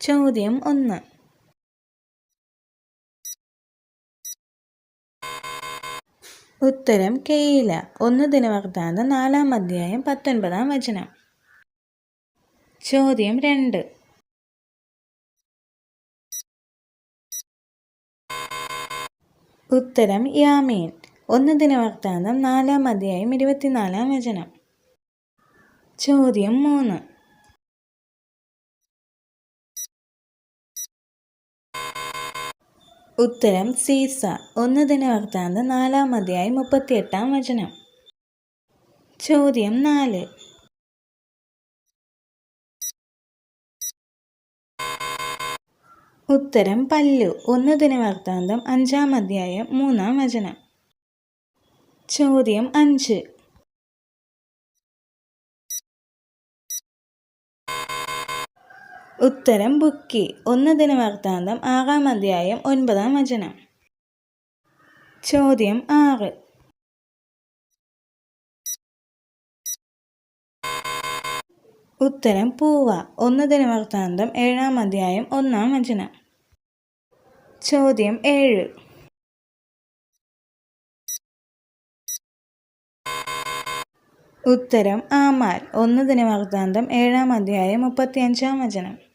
ചോദ്യം ഒന്ന്. ഉത്തരം കെയില ഒന്ന് ദിനവൃത്താന്തം നാലാം അധ്യായം പത്തൊൻപതാം വചനം. ചോദ്യം രണ്ട്. ഉത്തരം യാമീൻ. ഒന്ന് ദിനവൃത്താന്തം നാലാം അധ്യായം ഇരുപത്തിനാലാം വചനം. ചോദ്യം മൂന്ന്. ഉത്തരം സീസ. ഒന്ന് ദിനവൃത്താന്തം നാലാം അധ്യായം മുപ്പത്തിയെട്ടാം വചനം. ചോദ്യം നാല്. ഉത്തരം പല്ലു. ഒന്ന് ദിനവൃത്താന്തം അഞ്ചാം അധ്യായം മൂന്നാം വചനം. ചോദ്യം അഞ്ച്. ഉത്തരം ബുക്കി. ഒന്ന് ദിനവൃത്താന്തം ആറാം അധ്യായം ഒൻപതാം വചനം. ചോദ്യം ആറ്. ഉത്തരം പൂവ. ഒന്ന് ദിനവൃത്താന്തം ഏഴാം അധ്യായം ഒന്നാം വചനം. ചോദ്യം ഏഴ്. ഉത്തരം ആമാൽ. ഒന്ന് ദിനവൃത്താന്തം ഏഴാം അധ്യായം മുപ്പത്തിയഞ്ചാം വചനം.